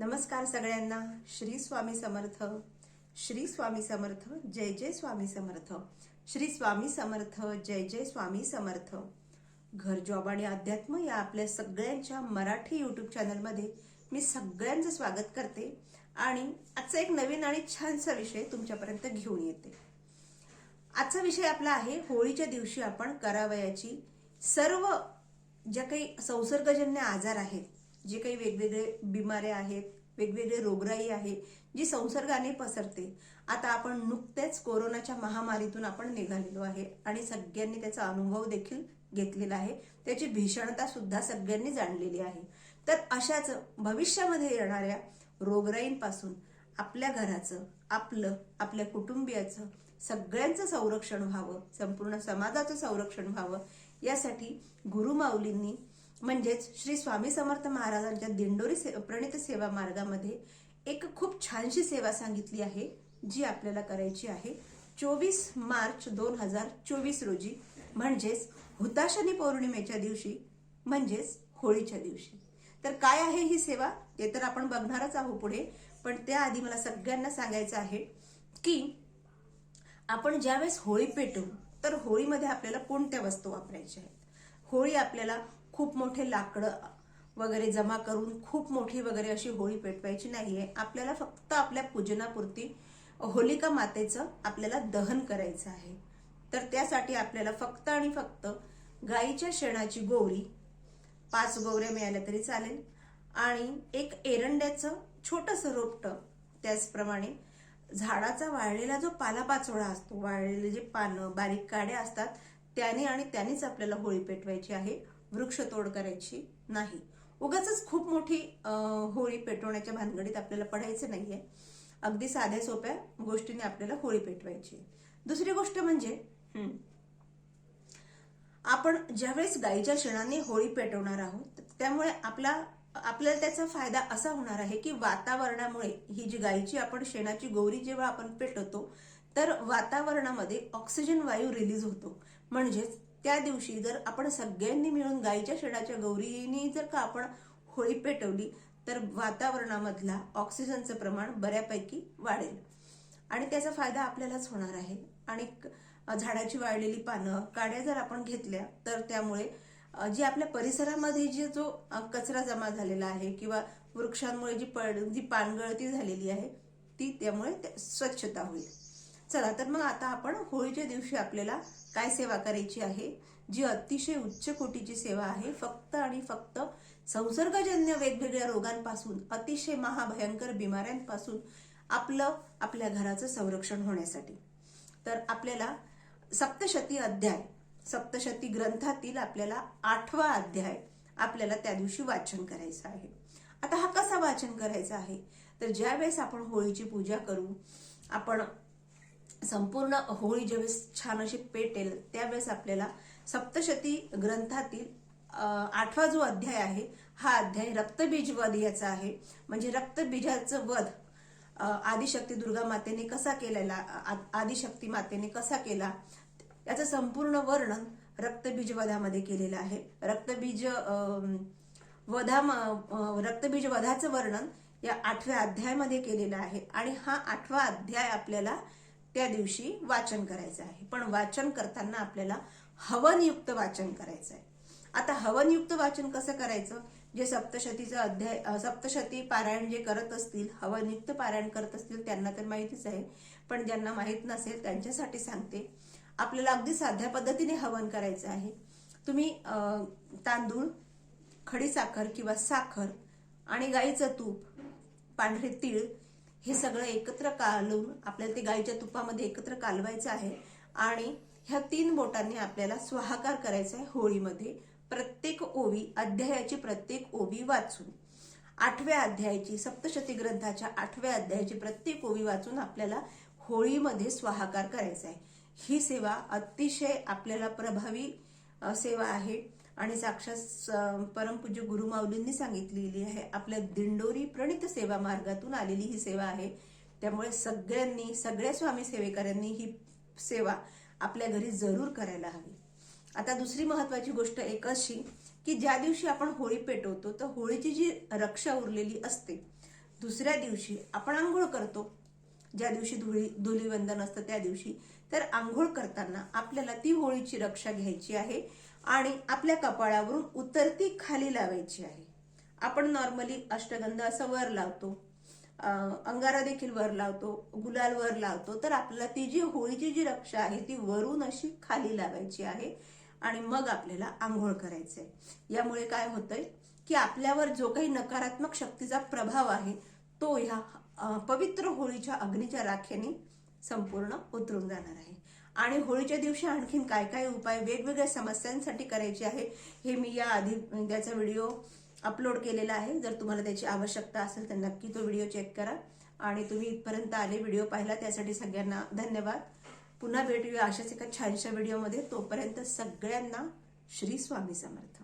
नमस्कार सगळ्यांना. श्री स्वामी समर्थ. श्री स्वामी समर्थ. जय जय स्वामी समर्थ. श्री स्वामी समर्थ. जय जय स्वामी समर्थ. घर जॉब आणि अध्यात्म या आपल्या सगळ्यांच्या मराठी युट्यूब चॅनलमध्ये मी सगळ्यांचं स्वागत करते आणि आजचा एक नवीन आणि छानसा विषय तुमच्यापर्यंत घेऊन येते. आजचा विषय आपला आहे होळीच्या दिवशी आपण करावयाची सर्व ज्या काही संसर्गजन्य आजार आहेत जे काही वेगवेगळे बिमाऱ्या आहेत वेगवेगळे रोगराई आहे जी संसर्गाने पसरते. आता आपण नुकतेच कोरोनाच्या महामारीतून आपण निघालेलो आहे आणि सगळ्यांनी त्याचा अनुभव देखील घेतलेला आहे. त्याची भीषणता सुद्धा सगळ्यांनी जाणलेली आहे. तर अशाच भविष्यामध्ये येणाऱ्या रोगराईंपासून आपल्या घराचं आपलं आपल्या कुटुंबियाचं सगळ्यांचं संरक्षण व्हावं संपूर्ण समाजाचं संरक्षण व्हावं यासाठी गुरुमाऊलींनी म्हणजेच श्री स्वामी समर्थ महाराजांच्या दिंडोरी से प्रणित सेवा मार्गामध्ये एक खूप छानशी सेवा सांगितली आहे जी आपल्याला करायची आहे. चोवीस मार्च दोन हजार चोवीस रोजी म्हणजेच हुताशनी पौर्णिमेच्या दिवशी म्हणजेच होळीच्या दिवशी. तर काय आहे ही सेवा? ते तर आपण बघणारच आहोत पुढे पण त्याआधी मला सगळ्यांना सांगायचं आहे की आपण ज्यावेळेस होळी पेटू तर होळीमध्ये आपल्याला कोणत्या वस्तू वापरायच्या आहेत? होळी आपल्याला खूप मोठे लाकडं वगैरे जमा करून खूप मोठी वगैरे अशी होळी पेटवायची नाहीये. आपल्याला फक्त आपल्या पूजनापुरती होलिका मातेचं आपल्याला दहन करायचं आहे. तर त्यासाठी आपल्याला फक्त आणि फक्त गाईच्या शेणाची गोवरी पाच गोवऱ्या मिळाल्या तरी चालेल. आणि एक एरंड्याचं छोटंसं रोपटं त्याचप्रमाणे झाडाचा वाळलेला जो पालापाचोळा असतो वाळलेले जे पानं बारीक काड्या असतात त्याने आणि त्यानेच आपल्याला होळी पेटवायची आहे. वृक्षतोड करायची नाही. उगाच खूप मोठी होळी पेटवण्याच्या भानगडीत आपल्याला पडायचं नाहीये. अगदी साध्या सोप्या गोष्टीने आपल्याला होळी पेटवायची दुसरी गोष्ट म्हणजे आपण ज्यावेळेस गाईच्या शेणाने होळी पेटवणार आहोत त्यामुळे आपला आपल्याला त्याचा फायदा असा होणार आहे की वातावरणामुळे ही जी गाईची आपण शेणाची गौरी जेव्हा आपण पेटवतो तर वातावरणामध्ये ऑक्सिजन वायू रिलीज होतो. म्हणजेच त्या दिवशी जर आपण सगळ्यांनी मिळून गाईच्या शेणाच्या गौरीनी जर का आपण होळी पेटवली तर वातावरणामधला ऑक्सिजनचं प्रमाण बऱ्यापैकी वाढेल. आणि त्याचा फायदा आपल्यालाच होणार आहे. आणि झाडाची वाळलेली पानं काड्या जर आपण घेतल्या तर त्यामुळे जी आपल्या परिसरामध्ये जे जो कचरा जमा झालेला आहे किंवा वृक्षांमुळे जी पड जी पानगळती झालेली आहे ती त्यामुळे स्वच्छता होईल. चला तर मग आता आपण होळीच्या दिवशी आपल्याला काय सेवा करायची आहे? जी अतिशय उच्च कोटीची सेवा आहे फक्त आणि फक्त संसर्गजन्य वेगवेगळ्या रोगांपासून अतिशय महाभयंकर बिमाऱ्यांपासून आपलं आपल्या घराचं संरक्षण होण्यासाठी. तर आपल्याला सप्तशती अध्याय सप्तशती ग्रंथातील आपल्याला आठवा अध्याय आपल्याला त्या दिवशी वाचन करायचं आहे. आता हा कसा वाचन करायचा आहे? तर ज्या वेळेस आपण होळीची पूजा करू आपण संपूर्ण होळी ज्यावेळेस छान अशी पेटेल त्यावेळेस आपल्याला सप्तशती ग्रंथातील आठवा जो अध्याय आहे हा अध्याय रक्तबीज वध याचा आहे. म्हणजे रक्तबीजाचं वध आदिशक्ती दुर्गा मातेने कसा केलेला आ- आदिशक्ती मातेने कसा केला याचं संपूर्ण वर्णन रक्तबीज वधामध्ये केलेलं आहे. रक्तबीज वधा रक्तबीज वधाचं वर्णन या आठव्या अध्यायामध्ये केलेलं आहे. आणि हा आठवा अध्याय आपल्याला त्या दिवशी वाचन करायचं आहे. पण वाचन करताना आपल्याला हवनयुक्त वाचन करायचं आहे. आता हवनयुक्त वाचन कसं करायचं? जे सप्तशतीचं अध्याय सप्तशती पारायण जे करत असतील हवनयुक्त पारायण करत असतील त्यांना तर माहितीच आहे. पण ज्यांना माहीत नसेल त्यांच्यासाठी सांगते. आपल्याला अगदी साध्या पद्धतीने हवन करायचं आहे. तुम्ही तांदूळ खडी साखर किंवा साखर आणि गाईचं तूप पांढरे तीळ हे सगळं एकत्र कालवून आपल्याला ते गाईच्या तुपामध्ये एकत्र कालवायचं आहे. आणि ह्या तीन बोटांनी आपल्याला स्वाहाकार करायचा आहे होळीमध्ये. प्रत्येक ओवी अध्यायाची प्रत्येक ओवी वाचून. आठव्या अध्यायाची सप्तशती ग्रंथाच्या आठव्या अध्यायाची प्रत्येक ओवी वाचून आपल्याला होळीमध्ये स्वाहाकार करायचा आहे. ही सेवा अतिशय आपल्याला प्रभावी सेवा आहे. आणि साक्षात परमपूज्य गुरुमाऊलींनी सांगितलेली आहे आपल्या दिंडोरी प्रणित सेवा मार्गातून आलेली ही सेवा आहे. त्यामुळे सगळ्यांनी सगळ्या स्वामी सेवेकऱ्यांनी ही सेवा आपल्या घरी जरूर करायला हवी. आता दुसरी महत्वाची गोष्ट एक अशी की ज्या दिवशी आपण होळी पेटवतो तर होळीची जी रक्षा उरलेली असते दुसऱ्या दिवशी आपण आंघोळ करतो. ज्या दिवशी धुळी धुलीवंदन असतं त्या दिवशी तर आंघोळ करताना आपल्याला ती होळीची रक्षा घ्यायची आहे. आणि आपल्या कपाळावरून उतरती खाली लावायची आहे. आपण नॉर्मली अष्टगंध असं वर लावतो. अंगारा देखील वर लावतो गुलाल वर लावतो. तर आपल्याला ती जी होळीची जी रक्षा आहे ती वरून अशी खाली लावायची आहे आणि मग आपल्याला आंघोळ करायचंय. यामुळे काय होतंय की आपल्यावर जो काही नकारात्मक शक्तीचा प्रभाव आहे तो ह्या पवित्र होळीच्या अग्नीच्या राखेने संपूर्ण उतरून जाणार आहे. आणि होळीच्या दिवशी आणखीन काय काय उपाय वेगवेगळ्या समस्यांसाठी करायचे आहे हे मी या आधी त्याचा व्हिडिओ अपलोड केलेला आहे. जर तुम्हाला त्याची आवश्यकता असेल तर नक्की तो व्हिडिओ चेक करा. आणि तुम्ही इथपर्यंत आले व्हिडिओ पाहिला त्यासाठी सगळ्यांना धन्यवाद. पुन्हा भेटूया अशाच एका छानशा व्हिडिओमध्ये. तोपर्यंत सगळ्यांना श्री स्वामी समर्थ.